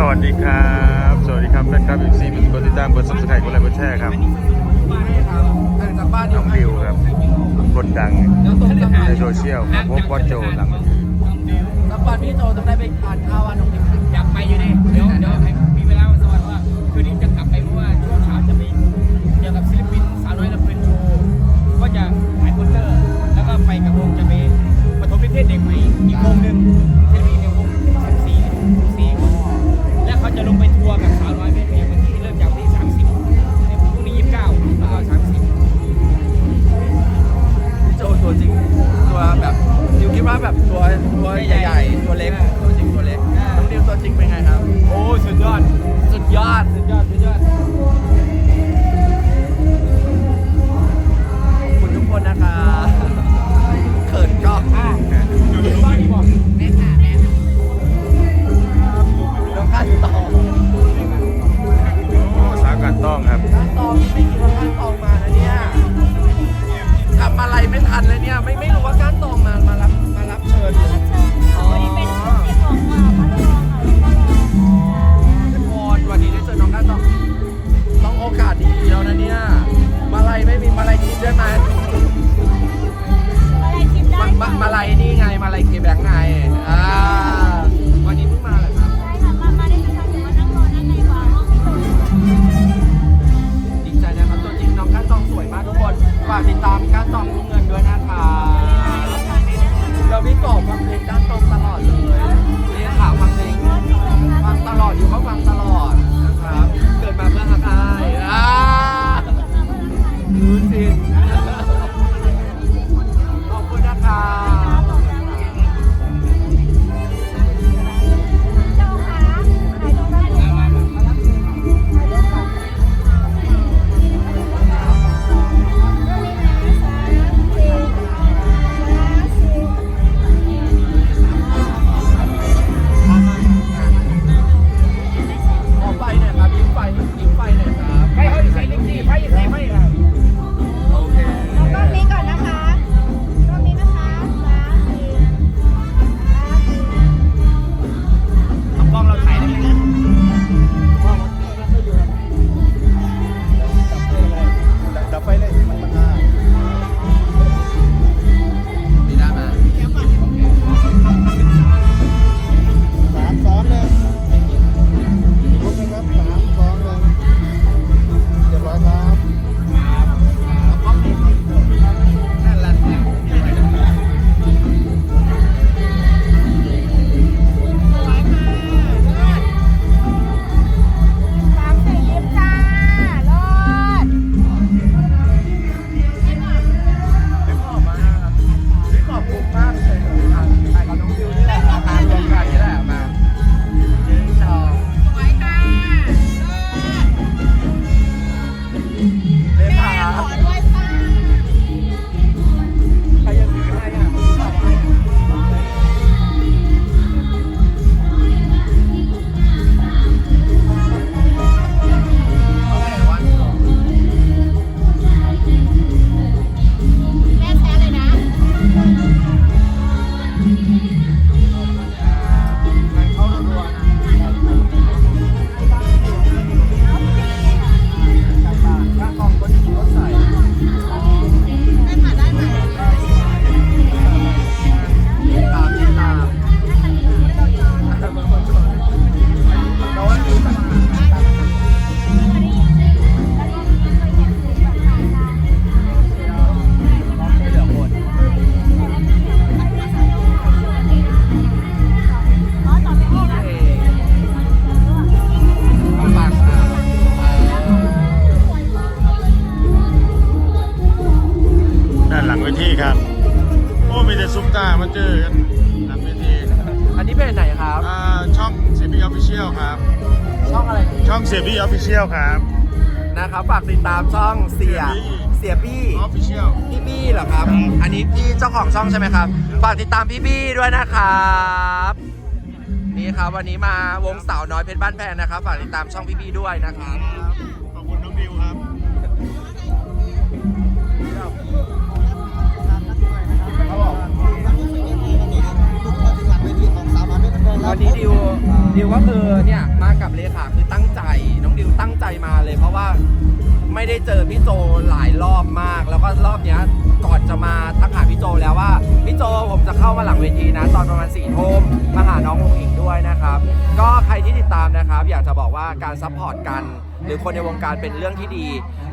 สวัสดีครับ สวัสดีครับแฟนครับอีกซีมีกดติดตามกดซับสไครต์กดไลค์แช่ครับน้องดิวครับ คนดังในโซเชียลครัพบวัดโจหลัง แล้วก่อนี้โจต้ได้ไปทานข้าววันน้องดิวอยากไปอยู่ดิเดี๋ยวเดี๋ยว ฝากติดตามการต่อง ช่องเสียบี้ออฟฟิเชียลครับ นะครับฝากติดตามช่องเสียเสียบี้ ออฟฟิเชียล พี่บี้เหรอครับ อันนี้พี่เจ้าของช่องใช่ไหมครับ ฝากติดตามพี่บี้ด้วยนะครับ นี่ครับวันนี้มาวงสาวน้อยเพชรบ้านแพงนะครับ ฝากติดตามช่องพี่บี้ด้วยนะครับ ขอบคุณน้องดิวครับ ตอนนี้ดิว ดิวก็คือเนี่ยมากับเลขาคือตั้งใจ น้องดิวตั้งใจมาเลย เพราะว่าไม่ได้เจอพี่โจหลายรอบมาก แล้วก็รอบเนี้ยก่อนจะมาทักหาพี่โจแล้วว่าพี่โจผมจะเข้ามาหลังเวทีนะ ตอนประมาณสี่ทุ่มมาหาน้ององอิงด้วยนะครับ ก็ใครที่ติดตามนะครับ อยากจะบอกว่าการซัพพอร์ตกัน หรือคนในวงการเป็นเรื่องที่ดี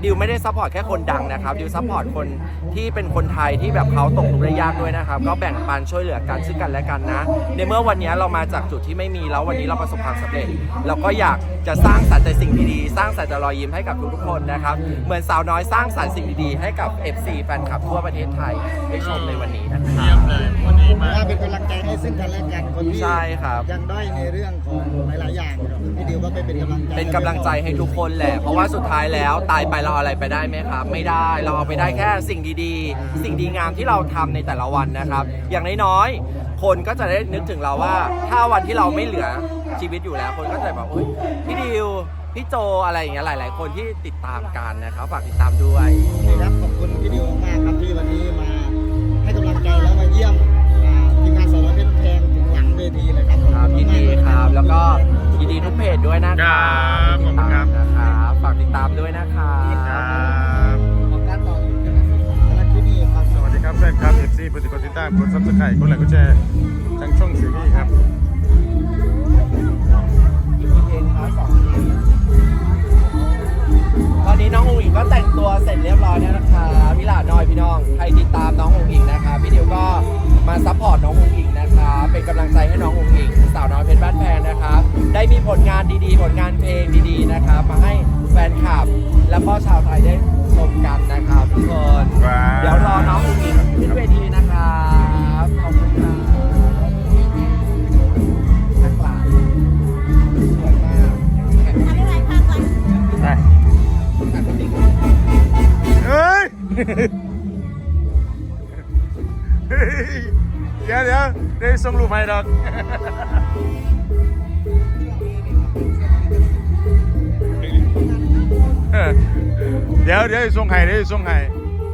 ดิวไม่ได้ซัพพอร์ตแค่คนดังนะครับ ดิวซัพพอร์ตคนที่เป็นคนไทยที่แบบเขาตกทุกข์ได้ยากด้วยนะครับ ก็แบ่งปันช่วยเหลือกันซึ่งกันและกันนะ ในเมื่อวันนี้เรามาจากจุดที่ไม่มีแล้ววันนี้เราประสบความสำเร็จ เราก็อยากจะสร้างสรรค์แต่สิ่งดีๆ สร้างสรรค์แต่รอยยิ้มให้กับทุกๆคนนะครับ เหมือนสาวน้อยสร้างสรรค์สิ่งดีๆให้กับ FC แฟนคลับทั่วประเทศไทยได้ชมในวันนี้นะคเยี่ยรับมเลยวันนี้มาว่าเป็นกำลังใจให้ซึ่งกันและกันคนที่ใช่ครับยังด้อยในเรื่องของหลายๆอย่างครับพี่ดิวก็ไปเป็นกำลังใจเป็นกำลังใจให้ทุกคนแหละ เพราะว่าสุดท้ายแล้วตายไปเราเอาอะไรไปได้ไหมครับ ไม่ได้เราเอาไปได้แค่สิ่งดีๆ สิ่งดีงามที่เราทำในแต่ละวันนะครับ อย่างน้อยๆคนก็จะได้นึกถึงเราว่า ถ้าวันที่เราไม่เหลือชีวิตอยู่แล้ว คนก็จะแบบอุ้ยพี่ดิวพี่โจอะไรอย่างเงี้ยหลาย ๆ คนที่ติดตามกันนะครับฝากติดตามด้วยครับขอบคุณพี่ดิวมากครับที่วันนี้มาให้กำลังใจแล้วมาเยี่ยมอ่าทีมงานสอนเพชรแพงถึงหลังเวทีเลยครับครับยินดีครับแล้วก็ ยินดีทุกเพจด้วยนะครับขอบคุณครับติดตามนะครับฝากติดตามด้วยนะครับ ครับของการต่อสำหรับที่นี่ครับ สวัสดีครับแฟนคลับ FC ปฏิกรติดตามกดซับสไครต์กดไลค์กดแชร์ทั้งช่องซีรีส์ครับเพลงครับสองเพลงตอนนี้น้ององอิงก็แต่งตัวเสร็จเรียบร้อยแล้วนะครับพี่หลาน้อยพี่น้อง ใครติดตามน้ององอิงนะครับพี่ดิวก็มาซัพพอร์ตน้ององอิงนะครับเป็นกำลังใจให้น้ององอิงสาวน้อยเพชรบ้านแพงนะครับได้ มีผลงานดีๆ ผลงานเพลงดีๆนะครับมาให้แฟนคลับ แล้วก็ชาวไทยได้ชมกันนะครับทุกคน ว้าว เดี๋ยวรอน้ององอิงขึ้นเวทีนะครับขอบคุณครับทักหลายสวยมากทำให้ไรพักก่อนไปแต่คนนี้เฮ้ยเฮ้ย เดี๋ยวเดี๋ยวเดี๋ยวส่งรูปให้ดอก เดี๋ยวเดี๋ยวส่งให้เดี๋ยวส่งให้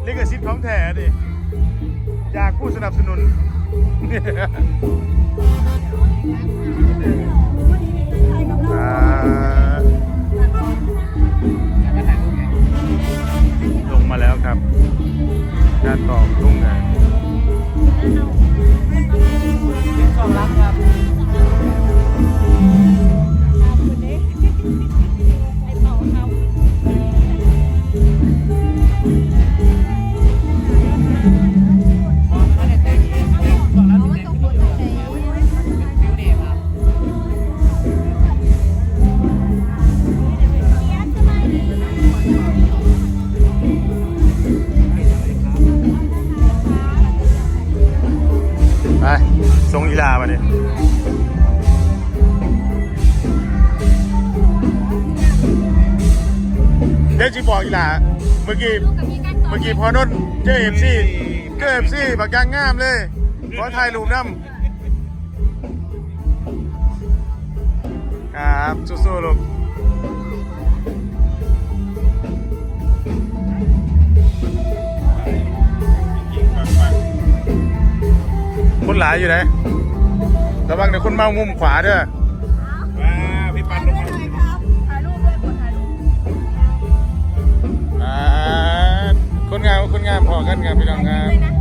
ลิขสิทธิ์ของแท้ดิอยากผู้สนับสนุนอ่าลงมาแล้วครับ การตอบทุ่งนาของรักครับ จีบอกอีหลาเมื่อกี้เมื่อกี้พอนนท์เจอเอฟซีเจอเอฟซีบักยางงามเลยขอถ่ายรูปน้ำครับสู้ๆลูกคนหลายอยู่ไหนระวังเดี๋ยวคนเมามุมขวาเด้อ งามคุณงามพอกันครับพี่น้องครับ